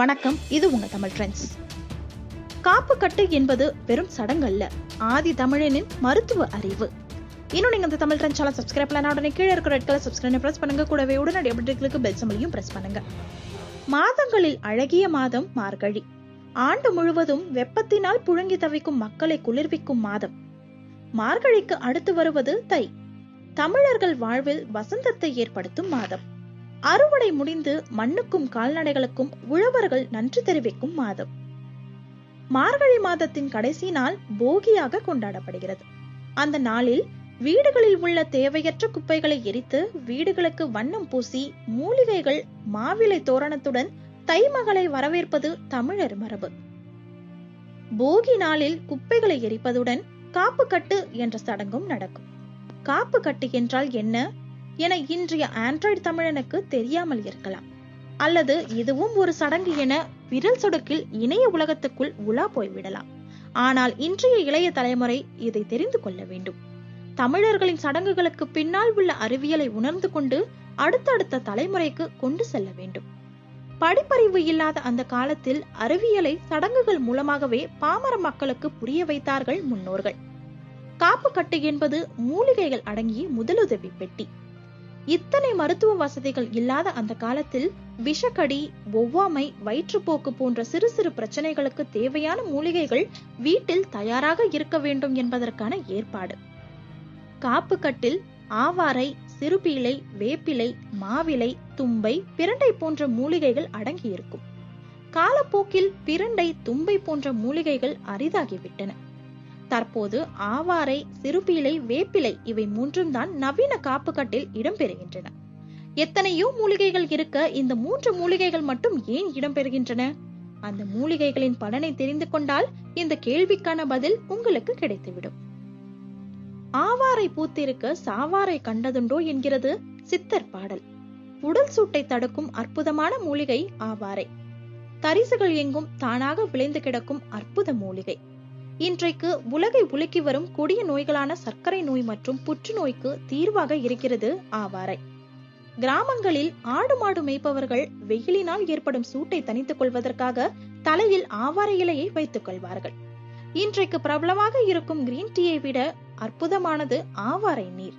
வணக்கம் இது உங்க தமிழ் ட்ரெண்ட்ஸ் காப்பு கட்டு என்பது வெறும் சடங்கல்ல ஆதி தமிழனின் மருத்துவ அறிவு. இன்னும் நீங்க இந்த தமிழ் ட்ரெண்ட் சேனல் சப்ஸ்கிரைப் பண்ணலாம் உடனே கீழே இருக்கிற ரெட் கலர் சப்ஸ்கிரைப் பிரஸ் பண்ணுங்க. கூடவே உடனடி அப்டேட்களுக்கு பெல் சம்பளையும் பிரஸ் பண்ணுங்க. மாதங்களில் அழகிய மாதம் மார்கழி. ஆண்டு முழுவதும் வெப்பத்தினால் புழுங்கி தவிக்கும் மக்களை குளிர்விக்கும் மாதம். மார்கழிக்கு அடுத்து வருவது தை. தமிழர்கள் வாழ்வில் வசந்தத்தை ஏற்படுத்தும் மாதம். அறுவடை முடிந்து மண்ணுக்கும் கால்நடைகளுக்கும் உழவர்கள் நன்றி தெரிவிக்கும் மாதம். மார்கழி மாதத்தின் கடைசி நாள் போகியாக கொண்டாடப்படுகிறது. அந்த நாளில் வீடுகளில் உள்ள தேவையற்ற குப்பைகளை எரித்து வீடுகளுக்கு வண்ணம் பூசி மூலிகைகள் மாவிலை தோரணத்துடன் தைமகளை வரவேற்பது தமிழர் மரபு. போகி நாளில் குப்பைகளை எரிப்பதுடன் காப்பு கட்டு என்ற சடங்கும் நடக்கும். காப்பு கட்டு என்றால் என்ன? என இன்றைய ஆண்ட்ராய்டு தமிழனுக்கு தெரியாமல் இருக்கலாம். அல்லது இதுவும் ஒரு சடங்கு என விரல் சொடுக்கில் இணைய உலகத்துக்குள் உலா போய்விடலாம் ஆனால் இன்றைய இளைய தலைமுறை இதை தெரிந்து கொள்ள வேண்டும். தமிழர்களின் சடங்குகளுக்கு பின்னால் உள்ள அறிவியலை உணர்ந்து கொண்டு அடுத்தடுத்த தலைமுறைக்கு கொண்டு செல்ல வேண்டும். படிப்பறிவு இல்லாத அந்த காலத்தில் அறிவியலை சடங்குகள் மூலமாகவே பாமர மக்களுக்கு புரிய வைத்தார்கள் முன்னோர்கள். காப்பு கட்டு என்பது மூலிகைகள் அடங்கிய முதலுதவி பெட்டி. இத்தனை மருத்துவ வசதிகள் இல்லாத அந்த காலத்தில் விஷக்கடி ஒவ்வாமை வயிற்றுப்போக்கு போன்ற சிறு சிறு பிரச்சனைகளுக்கு தேவையான மூலிகைகள் வீட்டில் தயாராக இருக்க வேண்டும் என்பதற்கான ஏற்பாடு. காப்பு கட்டில் ஆவாரை சிறுபீளை வேப்பிலை மாவிலை தும்பை பிரண்டை போன்ற மூலிகைகள் அடங்கியிருக்கும். காலப்போக்கில் பிரண்டை தும்பை போன்ற மூலிகைகள் அரிதாகிவிட்டன. தற்போது ஆவாரை சிறுபீலை வேப்பிலை இவை மூன்றும் தான் நவீன காப்புக்கட்டில் இடம்பெறுகின்றன. எத்தனையோ மூலிகைகள் இருக்க இந்த மூன்று மூலிகைகள் மட்டும் ஏன் இடம்பெறுகின்றன? அந்த மூலிகைகளின் பலனை தெரிந்து கொண்டால் இந்த கேள்விக்கான பதில் உங்களுக்கு கிடைத்துவிடும். ஆவாரை பூத்திருக்க சாவாரை கண்டதுண்டோ என்கிறது சித்தர் பாடல். உடல் சூட்டை தடுக்கும் அற்புதமான மூலிகை ஆவாரை. தரிசுகள் எங்கும் தானாக விளைந்து கிடக்கும் அற்புத மூலிகை. இன்றைக்கு உலகை உலுக்கி வரும் கொடிய நோய்களான சர்க்கரை நோய் மற்றும் புற்றுநோய்க்கு தீர்வாக இருக்கிறது ஆவாரை. கிராமங்களில் ஆடு மாடு மேய்ப்பவர்கள் வெயிலினால் ஏற்படும் சூட்டை தணித்துக் கொள்வதற்காக தலையில் ஆவாரை இலையை வைத்துக் கொள்வார்கள். இன்றைக்கு பிரபலமாக இருக்கும் கிரீன் டீயை விட அற்புதமானது ஆவாரை நீர்.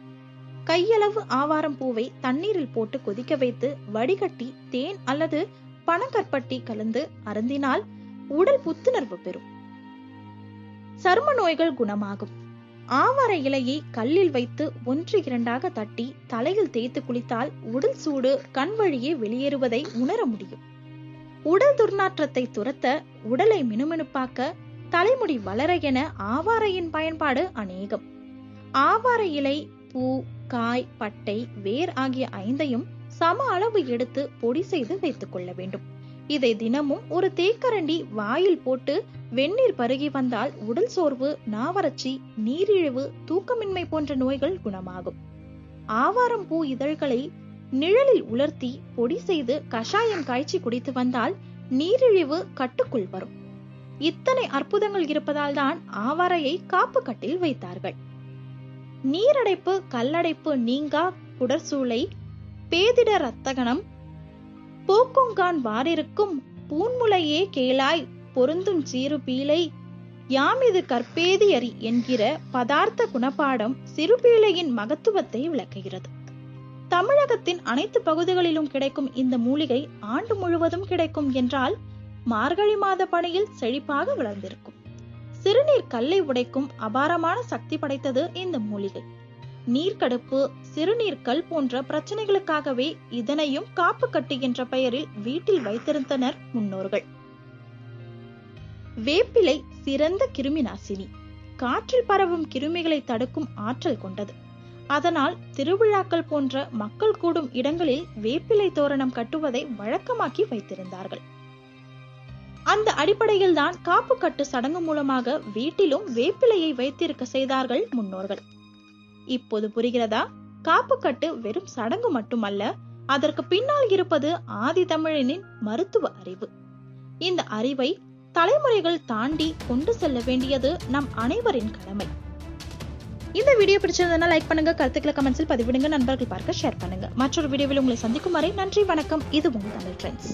கையளவு ஆவாரம் பூவை தண்ணீரில் போட்டு கொதிக்க வைத்து வடிகட்டி தேன் அல்லது பனங்கற்பட்டி கலந்து அருந்தினால் உடல் புத்துணர்வு பெறும். சரும நோய்கள் குணமாகும். ஆவார இலையை கல்லில் வைத்து ஒன்று இரண்டாக தட்டி தலையில் தேய்த்து குளித்தால் உடல் சூடு கண் வழியே வெளியேறுவதை உணர முடியும். உடல் துர்நாற்றத்தை துரத்த உடலை மினுமினுப்பாக்க தலைமுடி வளர என ஆவாரையின் பயன்பாடு அநேகம். ஆவார இலை பூ காய் பட்டை வேர் ஆகிய ஐந்தையும் சம அளவு எடுத்து பொடி செய்து வைத்துக் கொள்ள வேண்டும். இதை தினமும் ஒரு தேக்கரண்டி வாயில் போட்டு வெந்நீர் பருகி வந்தால் உடல் சோர்வு நாவறட்சி நீரிழிவு தூக்கமின்மை போன்ற நோய்கள் குணமாகும். ஆவாரம் பூ இதழ்களை நிழலில் உலர்த்தி பொடி செய்து கஷாயம் காய்ச்சி குடித்து வந்தால் நீரிழிவு கட்டுக்குள் வரும். இத்தனை அற்புதங்கள் இருப்பதால் தான் ஆவாரையை காப்பு கட்டில் வைத்தார்கள். நீரடைப்பு கல்லடைப்பு நீங்கா குடற்சூளை பேதிட ரத்தகணம் போக்குங்கான் வாரிருக்கும் பூன்முலையே கேளாய் பொருந்தும் சீறு பீலை யாமிது கற்பேதி என்கிற பதார்த்த குணப்பாடம் சிறுபீளையின் மகத்துவத்தை விளக்குகிறது. தமிழகத்தின் அனைத்து பகுதிகளிலும் கிடைக்கும் இந்த மூலிகை ஆண்டு முழுவதும் கிடைக்கும் என்றால் மார்கழி மாத பணியில் செழிப்பாக வளர்ந்திருக்கும். சிறுநீர் கல்லை உடைக்கும் அபாரமான சக்தி படைத்தது இந்த மூலிகை. நீர்க்கடுப்பு சிறுநீர்க்கல் போன்ற பிரச்சனைகளுக்காகவே இதனையும் காப்பு கட்டு என்ற பெயரில் வீட்டில் வைத்திருந்தனர் முன்னோர்கள். வேப்பிலை சிறந்த கிருமி நாசினி காற்றில் பரவும் கிருமிகளை தடுக்கும் ஆற்றல் கொண்டது. அதனால் திருவிழாக்கள் போன்ற மக்கள் கூடும் இடங்களில் வேப்பிலை தோரணம் கட்டுவதை வழக்கமாக்கி வைத்திருந்தார்கள். அந்த அடிப்படையில் தான் காப்பு கட்டு சடங்கு மூலமாக வீட்டிலும் வேப்பிலையை வைத்திருக்க செய்தார்கள் முன்னோர்கள். இப்போது புரிகிறதா? காப்பு கட்டு வெறும் சடங்கு மட்டுமல்ல அதற்கு பின்னால் இருப்பது ஆதி தமிழனின் மருத்துவ அறிவு. இந்த அறிவை தலைமுறைகள் தாண்டி கொண்டு செல்ல வேண்டியது நம் அனைவரின் கடமை. இந்த வீடியோ பிடிச்சிருந்தனா லைக் பண்ணுங்க கருத்துக்களை கமெண்ட்ஸில் பதிவிடுங்க நண்பர்கள் பார்க்க ஷேர் பண்ணுங்க. மற்றொரு வீடியோவில் உங்களை சந்திக்கும் வரை நன்றி வணக்கம். இது உங்கள் தமிழ் ட்ரெண்ட்ஸ்